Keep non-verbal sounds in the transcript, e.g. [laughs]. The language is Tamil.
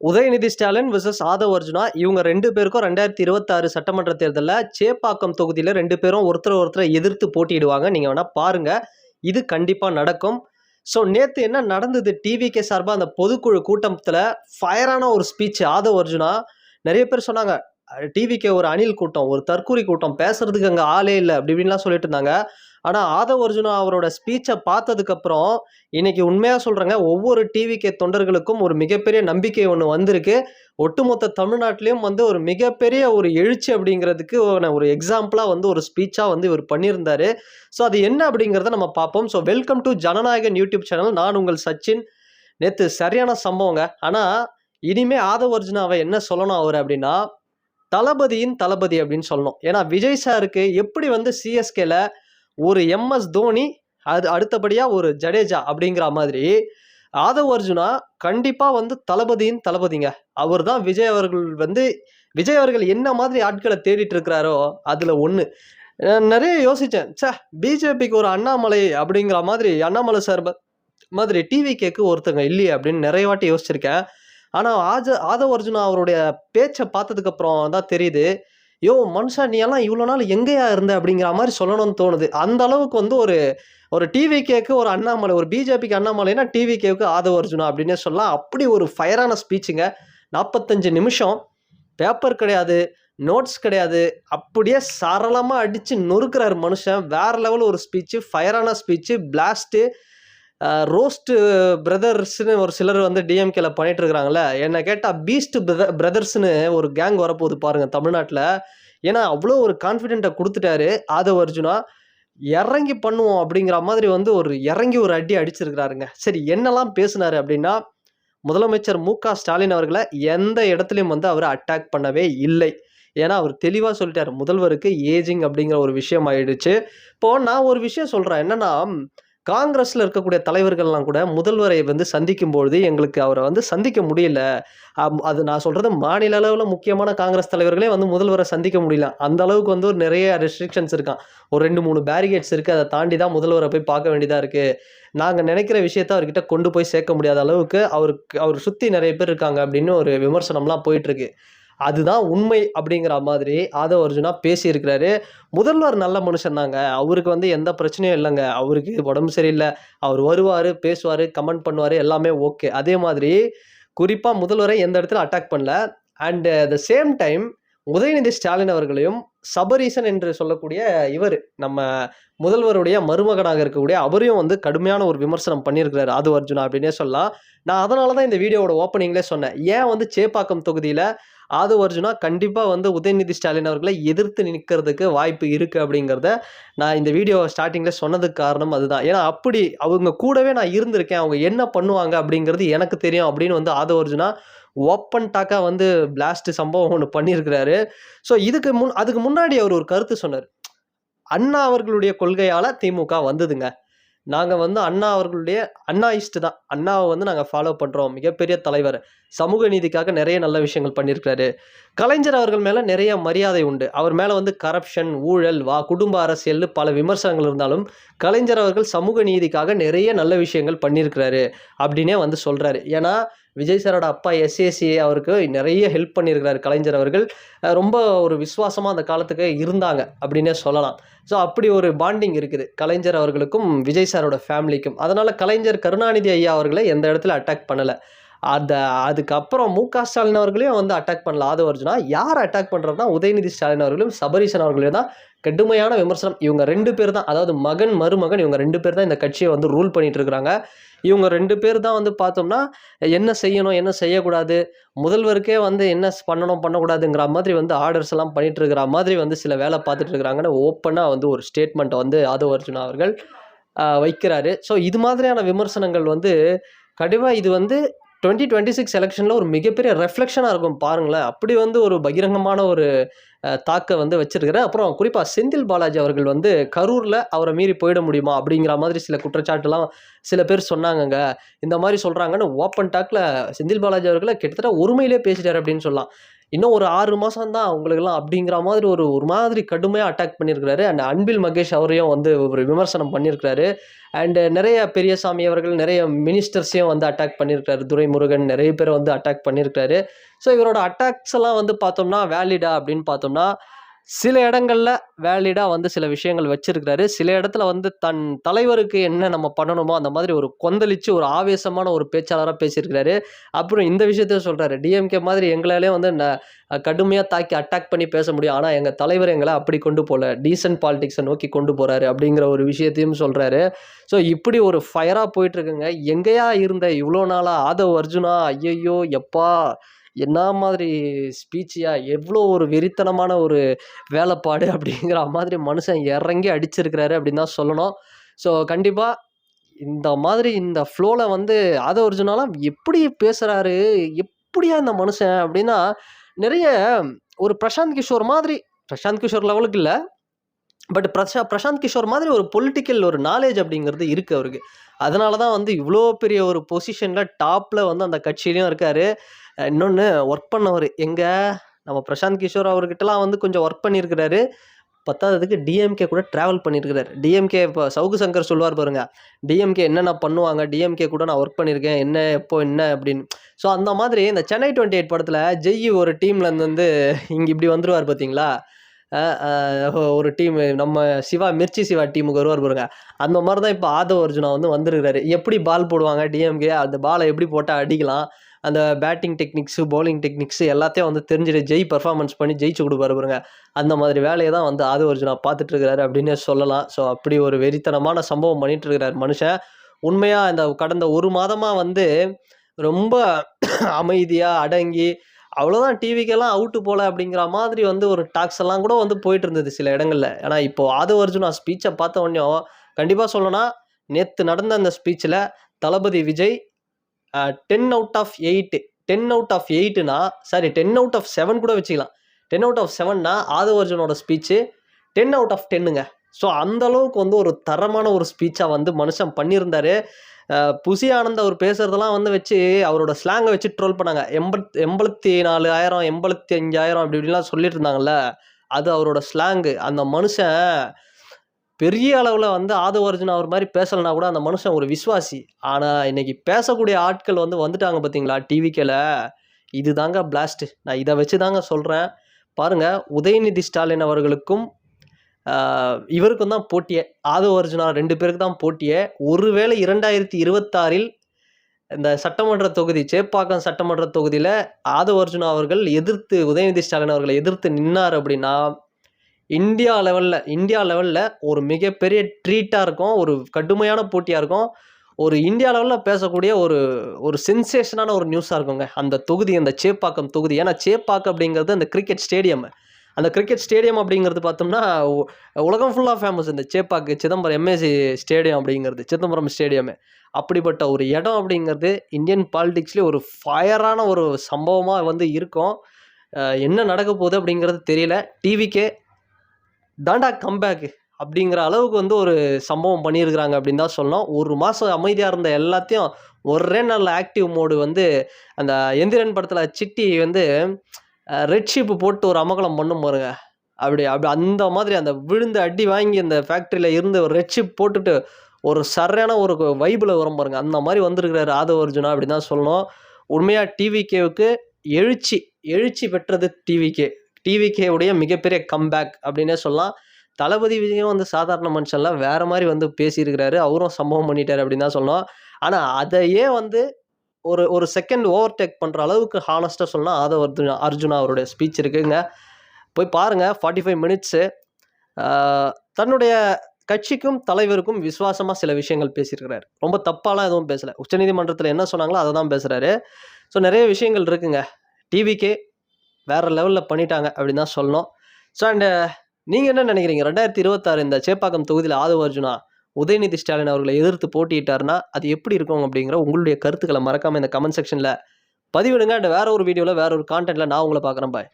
உதயநிதி ஸ்டாலின் விசஸ் ஆதவ் அர்ஜுனா இவங்க ரெண்டு பேருக்கும் ரெண்டாயிரத்தி இருபத்தாறு சட்டமன்ற தேர்தலில் சேப்பாக்கம் தொகுதியில் ரெண்டு பேரும் ஒருத்தர் ஒருத்தரை எதிர்த்து போட்டியிடுவாங்க. நீங்கள் வேணால் பாருங்கள் இது கண்டிப்பாக நடக்கும். ஸோ நேற்று என்ன நடந்தது? டிவிகே சார்பாக அந்த பொதுக்குழு கூட்டத்தில் ஃபயரான ஒரு ஸ்பீச் ஆதவ் அர்ஜுனா. நிறைய பேர் சொன்னாங்க டிவிக்கு ஒரு அணில் கூட்டம் ஒரு தற்கூரி கூட்டம் பேசுறதுக்கு அங்கே ஆளே இல்லை அப்படி இப்படின்லாம் சொல்லிட்டு இருந்தாங்க. ஆனால் ஆதவ் அர்ஜுனா அவரோட ஸ்பீச்சை பார்த்ததுக்கப்புறம் இன்னைக்கு உண்மையாக சொல்கிறேங்க ஒவ்வொரு டிவிகே தொண்டர்களுக்கும் ஒரு மிகப்பெரிய நம்பிக்கை ஒன்று வந்திருக்கு. ஒட்டுமொத்த தமிழ்நாட்டிலையும் வந்து ஒரு மிகப்பெரிய ஒரு எழுச்சி அப்படிங்கிறதுக்கு ஒரு- ஒரு எக்ஸாம்பிளாக வந்து ஒரு ஸ்பீச்சாக வந்து இவர் பண்ணியிருந்தார். ஸோ அது என்ன அப்படிங்கிறத நம்ம பார்ப்போம். So welcome to Jananayagan YouTube channel நான் உங்கள் சச்சின். நேற்று சரியான சம்பவங்க. ஆனால் இனிமே ஆதவ் அர்ஜுனாவை என்ன சொல்லணும் அவர் அப்படின்னா தளபதியின் தளபதி அப்படின்னு சொல்லணும். ஏன்னா விஜய் சாருக்கு எப்படி வந்து சிஎஸ்கேல ஒரு எம்எஸ் தோனி அது அடுத்தபடியாக ஒரு ஜடேஜா அப்படிங்கிற மாதிரி ஆதவ் அர்ஜுனா கண்டிப்பாக வந்து தளபதியின் தளபதிங்க. அவர் தான் விஜய் அவர்கள் வந்து விஜய் அவர்கள் என்ன மாதிரி ஆட்களை தேடிட்டு இருக்கிறாரோ அதில் ஒன்று நிறைய யோசித்தேன் சே பிஜேபிக்கு ஒரு அண்ணாமலை அப்படிங்கிற மாதிரி அண்ணாமலை சார் மாதிரி டிவி கேக்கு ஒருத்தங்க இல்லையே அப்படின்னு நிறைய வாட்டி யோசிச்சிருக்கேன். ஆனால் ஆஜ ஆதவ அர்ஜுனா அவருடைய பேச்சை பார்த்ததுக்கப்புறம் தான் தெரியுது யோ மனுஷன் நீ எல்லாம் இவ்வளோ நாள் எங்கேயா இருந்த? அப்படிங்கிற மாதிரி சொல்லணும்னு தோணுது. அந்த அளவுக்கு வந்து ஒரு ஒரு டிவி கேக்கு ஒரு அண்ணாமலை ஒரு பிஜேபிக்கு அண்ணாமலைனா டிவி கேக்கு ஆதவ அர்ஜுனா அப்படின்னே சொல்லலாம். அப்படி ஒரு ஃபயரான ஸ்பீச்சுங்க நாற்பத்தஞ்சு நிமிஷம். பேப்பர் கிடையாது நோட்ஸ் கிடையாது. அப்படியே சரளமாக அடித்து நொறுக்கிறார் மனுஷன். வேற லெவல் ஒரு ஸ்பீச்சு ஃபயரான ஸ்பீச்சு பிளாஸ்ட்டு ரோஸ்ட்டு பிரதர்ஸ்னு ஒரு சிலர் வந்து டிஎம்கேல பண்ணிட்டு இருக்கிறாங்கல்ல என்னை கேட்டால் பீஸ்ட் பிரதர்ஸ்னு ஒரு கேங் வரப்போகுது பாருங்கள் தமிழ்நாட்டில். ஏன்னா அவ்வளோ ஒரு கான்ஃபிடென்ட்டை கொடுத்துட்டாரு. ஆதவ அர்ஜுனா இறங்கி பண்ணுவோம் அப்படிங்கிற மாதிரி வந்து ஒரு இறங்கி ஒரு அடி அடிச்சிருக்கிறாருங்க. சரி என்னெல்லாம் பேசினாரு அப்படின்னா முதலமைச்சர் மு க ஸ்டாலின் அவர்களை எந்த இடத்துலையும் வந்து அவர் அட்டாக் பண்ணவே இல்லை. ஏன்னா அவர் தெளிவாக சொல்லிட்டார் முதல்வருக்கு ஏஜிங் அப்படிங்கிற ஒரு விஷயம் ஆயிடுச்சு. இப்போ நான் ஒரு விஷயம் சொல்கிறேன் என்னன்னா காங்கிரஸில் இருக்கக்கூடிய தலைவர்கள்லாம் கூட முதல்வரை வந்து சந்திக்கும் பொழுது எங்களுக்கு அவரை வந்து சந்திக்க முடியல. அது நான் சொல்கிறது மாநில அளவில் முக்கியமான காங்கிரஸ் தலைவர்களே வந்து முதல்வரை சந்திக்க முடியல. அந்த அளவுக்கு வந்து ஒரு நிறைய ரெஸ்ட்ரிக்ஷன்ஸ் இருக்கான். ஒரு ரெண்டு மூணு பேரிகேட்ஸ் இருக்குது அதை தாண்டி தான் முதல்வரை போய் பார்க்க வேண்டியதாக இருக்குது நாங்கள் நினைக்கிற விஷயத்த அவர்கிட்ட கொண்டு போய் சேர்க்க முடியாத அளவுக்கு அவருக்கு அவர் சுற்றி நிறைய பேர் இருக்காங்க அப்படின்னு ஒரு விமர்சனம்லாம் போயிட்டுருக்கு அதுதான் உண்மை அப்படிங்கிற மாதிரி ஆதவ அர்ஜுனா பேசியிருக்கிறாரு. முதல்வர் நல்ல மனுஷன் தாங்க. அவருக்கு வந்து எந்த பிரச்சனையும் இல்லைங்க. அவருக்கு உடம்பு சரியில்லை. அவர் வருவார் பேசுவார் கமெண்ட் பண்ணுவார் எல்லாமே ஓகே. அதே மாதிரி குறிப்பாக முதல்வரை எந்த இடத்துல அட்டாக் பண்ணல. And the same time Udhayanidhi Stalin அவர்களையும் சபரீசன் என்று சொல்லக்கூடிய இவர் நம்ம முதல்வருடைய மருமகனாக இருக்கக்கூடிய அவரையும் வந்து கடுமையான ஒரு விமர்சனம் பண்ணியிருக்கிறாரு ஆது அர்ஜுனா அப்படின்னே சொல்லலாம். நான் அதனால தான் இந்த வீடியோவோட ஓப்பனிங்லேயே சொன்னேன். ஏன் வந்து சேப்பாக்கம் தொகுதியில் ஆது அர்ஜுனா கண்டிப்பாக வந்து உதயநிதி ஸ்டாலின் அவர்களை எதிர்த்து நிற்கிறதுக்கு வாய்ப்பு இருக்குது அப்படிங்கிறத நான் இந்த வீடியோ ஸ்டார்டிங்கில் சொன்னதுக்கு காரணம் அதுதான். ஏன்னா அப்படி அவங்க கூடவே நான் இருந்திருக்கேன். அவங்க என்ன பண்ணுவாங்க அப்படிங்கிறது எனக்கு தெரியும் அப்படின்னு வந்து ஆது அர்ஜுனா ஓப்பன் டாக்காக வந்து பிளாஸ்ட் சம்பவம் ஒன்று பண்ணியிருக்கிறாரு. ஸோ இதுக்கு முன் அதுக்கு முன்னாடி அவர் ஒரு கருத்து சொன்னார். அண்ணா அவர்களுடைய கொள்கையால் திமுக வந்ததுங்க. நாங்கள் வந்து அண்ணா அவர்களுடைய அண்ணா இஷ்டு தான். அண்ணாவை வந்து நாங்கள் ஃபாலோ பண்ணுறோம் மிகப்பெரிய தலைவர். சமூக நீதிக்காக நிறைய நல்ல விஷயங்கள் பண்ணியிருக்கிறாரு கலைஞர் அவர்கள் மேலே நிறைய மரியாதை உண்டு. அவர் மேலே வந்து கரப்ஷன் ஊழல் வா குடும்ப அரசியல்னு பல விமர்சனங்கள் இருந்தாலும் கலைஞர் அவர்கள் சமூக நீதிக்காக நிறைய நல்ல விஷயங்கள் பண்ணியிருக்கிறாரு அப்படின்னே வந்து சொல்கிறாரு ஏன்னா விஜய் சாரோட அப்பா எஸ்ஏசி அவருக்கு நிறைய ஹெல்ப் பண்ணியிருக்கிறார் கலைஞர் அவர்கள். ரொம்ப ஒரு விசுவாசமாக அந்த காலத்துக்கு இருந்தாங்க அப்படின்னே சொல்லலாம். ஸோ அப்படி ஒரு பாண்டிங் இருக்குது கலைஞர் அவர்களுக்கும் விஜய் சாரோட ஃபேமிலிக்கும் அதனால் கலைஞர் கருணாநிதி ஐயா அவர்களை எந்த இடத்துல அட்டாக் பண்ணலை? அந்த அதுக்கப்புறம் மு க ஸ்டாலின் அவர்களையும் வந்து அட்டாக் பண்ணல ஆதவ அர்ஜுனா யார் அட்டாக் பண்ணுறதுனா உதயநிதி ஸ்டாலின் அவர்களும் சபரீசன் அவர்களையும் தான் கடுமையான விமர்சனம். இவங்க ரெண்டு பேர் தான் அதாவது மகன் மருமகன் இவங்க ரெண்டு பேர் தான் இந்த கட்சியை வந்து ரூல் பண்ணிட்டு இருக்கிறாங்க இவங்க ரெண்டு பேர் தான் வந்து பார்த்தோம்னா என்ன செய்யணும் என்ன செய்யக்கூடாது முதல்வருக்கே வந்து என்ன பண்ணணும் பண்ணக்கூடாதுங்கிற மாதிரி வந்து ஆர்டர்ஸ் எல்லாம் பண்ணிட்டு இருக்கிற மாதிரி வந்து சில வேலை பார்த்துட்டு இருக்கிறாங்கன்னு ஓப்பனாக வந்து ஒரு ஸ்டேட்மெண்ட்டை வந்து ஆதவ அர்ஜுனா அவர்கள் வைக்கிறாரு. ஸோ இது மாதிரியான விமர்சனங்கள் வந்து கடிவாக இது வந்து டுவெண்ட்டி டுவெண்ட்டி சிக்ஸ் எலெக்ஷனில் ஒரு மிகப்பெரிய ரெஃப்ளெக்ஷனாக இருக்கும் பாருங்களேன். அப்படி வந்து ஒரு பகிரங்கமான ஒரு தாக்க வந்து வச்சிருக்கிறேன் அப்புறம் குறிப்பாக செந்தில் பாலாஜி அவர்கள் வந்து கரூரில் அவரை மீறி போயிட முடியுமா அப்படிங்கிற மாதிரி சில குற்றச்சாட்டுலாம் சில பேர் சொன்னாங்கங்க. இந்த மாதிரி சொல்கிறாங்கன்னு ஓப்பன் டாக்கில் செந்தில் பாலாஜி அவர்களை கிட்டத்தட்ட ஒருமையிலே பேசிட்டார் அப்படின்னு சொல்லலாம். இன்னும் ஒரு ஆறு மாதம் தான் உங்களுக்கெல்லாம் அப்படிங்கிற மாதிரி ஒரு ஒரு மாதிரி கடுமையாக அட்டாக் பண்ணியிருக்கிறாரு. அண்ட் அன்பில் மகேஷ் அவரையும் வந்து ஒரு விமர்சனம் பண்ணியிருக்கிறாரு. அண்டு நிறைய பெரியசாமி அவர்கள் நிறைய மினிஸ்டர்ஸையும் வந்து அட்டாக் பண்ணியிருக்காரு துரைமுருகன் நிறைய பேர் வந்து அட்டாக் பண்ணியிருக்காரு ஸோ இவரோட அட்டாக்ஸ் எல்லாம் வந்து பார்த்தோம்னா வேலிடா அப்படின்னு பார்த்தோம்னா சில இடங்களில் வேலிடாக வந்து சில விஷயங்கள் வச்சிருக்கிறாரு. சில இடத்துல வந்து தன் தலைவருக்கு என்ன நம்ம பண்ணணுமோ அந்த மாதிரி ஒரு கொந்தளிச்சு ஒரு ஆவேசமான ஒரு பேச்சாளராக பேசியிருக்கிறாரு. அப்புறம் இந்த விஷயத்த சொல்கிறாரு டிஎம்கே மாதிரி எங்களாலே வந்து கடுமையாக தாக்கி அட்டாக் பண்ணி பேச முடியும். ஆனால் எங்கள் தலைவர் எங்களை அப்படி கொண்டு போகல டீசன்ட் பாலிடிக்ஸை நோக்கி கொண்டு போகிறாரு அப்படிங்கிற ஒரு விஷயத்தையும் சொல்கிறாரு ஸோ இப்படி ஒரு ஃபயராக போயிட்டுருக்குங்க எங்கேயா இருந்த இவ்வளோ நாளாக ஆதவ் அர்ஜுனா ஐயையோ எப்பா என்ன மாதிரி ஸ்பீச்சியா எவ்வளோ ஒரு வெறித்தனமான ஒரு வேலைப்பாடு [laughs] அப்படிங்கிற மாதிரி மனுஷன் இறங்கி அடிச்சிருக்கிறாரு அப்படின்னு தான் சொல்லணும். ஸோ கண்டிப்பாக இந்த மாதிரி இந்த ஃப்ளோவில் வந்து அதை ஒரிஜினலாக எப்படி பேசுகிறாரு எப்படியா இந்த மனுஷன் அப்படின்னா நிறைய ஒரு பிரசாந்த் கிஷோர் மாதிரி பிரசாந்த் கிஷோர் லெவலுக்கு இல்லை பட் பிரசா பிரசாந்த் கிஷோர் மாதிரி ஒரு பொலிட்டிக்கல் ஒரு நாலேஜ் அப்படிங்கிறது இருக்குது அவருக்கு. அதனால தான் வந்து இவ்வளோ பெரிய ஒரு பொசிஷனில் டாப்பில் வந்து அந்த கட்சியிலையும் இருக்கார். இன்னொன்று ஒர்க் பண்ணவர் எங்கே நம்ம பிரசாந்த் கிஷோர் அவர்கிட்டலாம் வந்து கொஞ்சம் ஒர்க் பண்ணியிருக்கிறாரு. பத்தாததுக்கு டிஎம்கே கூட ட்ராவல் பண்ணியிருக்கிறார். டிஎம்கே இப்போ சவுக்கு சங்கர் சொல்லுவார் பாருங்க டிஎம்கே என்னென்ன பண்ணுவாங்க டிஎம்கே கூட நான் ஒர்க் பண்ணியிருக்கேன் என்ன எப்போ என்ன அப்படின்னு. ஸோ அந்த மாதிரி இந்த சென்னை டுவெண்ட்டி எயிட் படத்தில் ஜெய் ஒரு டீம்லேருந்து வந்து இங்கே இப்படி வந்துருவார் பார்த்தீங்களா ஒரு டீம் நம்ம சிவா மிர்ச்சி சிவா டீமுக்கு வருவார் பாருங்க. அந்த மாதிரி தான் இப்போ ஆதவ அர்ஜுனா வந்து வந்திருக்கிறாரு. எப்படி பால் போடுவாங்க டிஎம்கே அந்த பாலை எப்படி போட்டால் அடிக்கலாம்? அந்த பேட்டிங் டெக்னிக்ஸு பவுலிங் டெக்னிக்ஸு எல்லாத்தையும் வந்து தெரிஞ்சுட்டு ஜெய் பர்ஃபார்மன்ஸ் பண்ணி ஜெயிச்சு கொடுப்பாரு பாருங்க. அந்த மாதிரி வேலையை தான் வந்து ஆதி ஒரிஜினா பார்த்துட்டு இருக்கிறாரு அப்படின்னே சொல்லலாம். ஸோ அப்படி ஒரு வெறித்தனமான சம்பவம் பண்ணிட்டு இருக்கிறார் மனுஷன். உண்மையாக இந்த கடந்த ஒரு மாதமாக வந்து ரொம்ப அமைதியாக அடங்கி அவ்வளோதான் டிவிக்கெல்லாம் அவுட்டு போல அப்படிங்கிற மாதிரி வந்து ஒரு டாக்ஸ் எல்லாம் கூட வந்து போயிட்டு இருந்தது சில இடங்களில். ஏன்னா இப்போது ஆதவ அர்ஜுனா ஸ்பீச்சை பார்த்த உடனே கண்டிப்பாக சொல்லணும்னா நேற்று நடந்த அந்த ஸ்பீச்சில் Thalapathy Vijay ten out of eight ten out of எயிட்டுனா sorry ten out of seven கூட வச்சுக்கலாம். டென் அவுட் ஆஃப் செவன்னா ஆதவ அர்ஜுனோட ஸ்பீச்சு டென் அவுட் ஆஃப் டென்னுங்க ஸோ அந்த அளவுக்கு வந்து ஒரு தரமான ஒரு ஸ்பீச்சாக வந்து மனுஷன் பண்ணியிருந்தாரு. புசி ஆனந்த் அவர் பேசுகிறதெல்லாம் வந்து வச்சு அவரோட ஸ்லாங்கை வச்சு ட்ரோல் பண்ணாங்க. எண்பத் எண்பத்தி நாலு ஆயிரம் எண்பத்தி அஞ்சாயிரம் அப்படி இப்படிலாம் சொல்லிட்டு இருந்தாங்கல்ல அது அவரோட ஸ்லாங்கு அந்த மனுஷன் பெரிய அளவில் வந்து ஆதவ அர்ஜுன் அவர் மாதிரி பேசலைனா கூட அந்த மனுஷன் ஒரு விஸ்வாசி ஆனால் இன்றைக்கி பேசக்கூடிய ஆட்கள் வந்து வந்துட்டாங்க பார்த்தீங்களா டிவிக்கில் இது தாங்க பிளாஸ்ட்டு நான் இதை வச்சு தாங்க சொல்கிறேன் பாருங்கள் உதயநிதி ஸ்டாலின் அவர்களுக்கும் இவருக்கும் தான் போட்டியே. ஆதவ அர்ஜுனா ரெண்டு பேருக்கு தான் போட்டியே. ஒருவேளை இரண்டாயிரத்தி இருபத்தாறில் இந்த சட்டமன்ற தொகுதி சேப்பாக்கம் சட்டமன்ற தொகுதியில் ஆதவ அர்ஜுனா அவர்கள் எதிர்த்து உதயநிதி ஸ்டாலின் அவர்களை எதிர்த்து நின்னார் அப்படின்னா இந்தியா லெவலில் இந்தியா லெவலில் ஒரு மிகப்பெரிய ட்ரீட்டாக இருக்கும் ஒரு கடுமையான போட்டியாக இருக்கும். ஒரு இந்தியா லெவலில் பேசக்கூடிய ஒரு ஒரு சென்சேஷனான ஒரு நியூஸாக இருக்குங்க. அந்த தொகுதி அந்த சேப்பாக்கம் தொகுதி. ஏன்னா சேப்பாக்கம் அப்படிங்கிறது அந்த கிரிக்கெட் ஸ்டேடியம் அந்த கிரிக்கெட் ஸ்டேடியம் அப்படிங்கிறது பார்த்தோம்னா உலகம் ஃபுல்லாக ஃபேமஸ் இந்த சேப்பாக்கு சிதம்பரம் எம்ஏசி ஸ்டேடியம் அப்படிங்கிறது சிதம்பரம் ஸ்டேடியம் அப்படிப்பட்ட ஒரு இடம் அப்படிங்கிறது இந்தியன் பாலிடிக்ஸ்லேயே ஒரு ஃபயரான ஒரு சம்பவமாக வந்து இருக்கும். என்ன நடக்க போகுது அப்படிங்கிறது தெரியல. டிவிக்கே தாண்டா கம்பேக் அப்படிங்கிற அளவுக்கு வந்து ஒரு சம்பவம் பண்ணியிருக்கிறாங்க அப்படின்னு தான் சொல்லணும். ஒரு மாதம் அமைதியாக இருந்த எல்லாத்தையும் ஒரே நல்ல ஆக்டிவ் மோடு வந்து அந்த எந்திரன் படத்தில் சிட்டி வந்து ரெட் ஷீப்பு போட்டு ஒரு அமகலம் பண்ணும் பாருங்க. அப்படி அப்படி அந்த மாதிரி அந்த விழுந்து அடி வாங்கி அந்த ஃபேக்ட்ரியில் இருந்து ஒரு ரெட் ஷீப் போட்டுட்டு ஒரு சரியான ஒரு வைபில் வரும் பாருங்க. அந்த மாதிரி வந்திருக்கிறாரு ஆதவ அர்ஜுனா அப்படி தான் சொல்லணும். உண்மையாக டிவிகேவுக்கு எழுச்சி எழுச்சி பெற்றது டிவிகே டிவிகே உடைய மிகப்பெரிய கம்பேக் அப்படின்னே சொல்லலாம். தளபதி விஜயம் வந்து சாதாரண மனுஷன்லாம் வேறு மாதிரி வந்து பேசியிருக்கிறாரு. அவரும் சம்பவம் பண்ணிட்டார் அப்படின்னு தான் சொல்லலாம் ஆனால் அதையே வந்து ஒரு ஒரு செகண்ட் ஓவர்டேக் பண்ணுற அளவுக்கு ஹானஸ்ட்டாக சொல்லலாம் அதை அர்ஜுனா அர்ஜுனா அவருடைய ஸ்பீச் இருக்குங்க. போய் பாருங்கள் ஃபார்ட்டி ஃபைவ் மினிட்ஸு தன்னுடைய கட்சிக்கும் தலைவருக்கும் விசுவாசமாக சில விஷயங்கள் பேசியிருக்கிறாரு. ரொம்ப தப்பாலாம் எதுவும் பேசலை. உச்சநீதிமன்றத்தில் என்ன சொன்னாங்களோ அதை தான் பேசுகிறாரு ஸோ நிறைய விஷயங்கள் இருக்குங்க. டிவிக்கே வேறு லெவலில் பண்ணிட்டாங்க அப்படின்னு தான் சொல்லணும். ஸோ அண்டு நீங்கள் என்ன நினைக்கிறீங்க? ரெண்டாயிரத்தி இருபத்தாறு இந்த சேப்பாக்கம் தொகுதியில் ஆதவ அர்ஜுனா உதயநிதி ஸ்டாலின் அவர்களை எதிர்த்து போட்டியிட்டாருன்னா அது எப்படி இருக்கும் அப்படிங்கிற உங்களுடைய கருத்துக்களை மறக்காமல் இந்த கமெண்ட் செக்ஷனில் பதிவிடுங்க. அண்ட் வேற ஒரு வீடியோவில் வேற ஒரு கான்டென்ட்டில் நான் உங்களை பார்க்குறேன். பாய்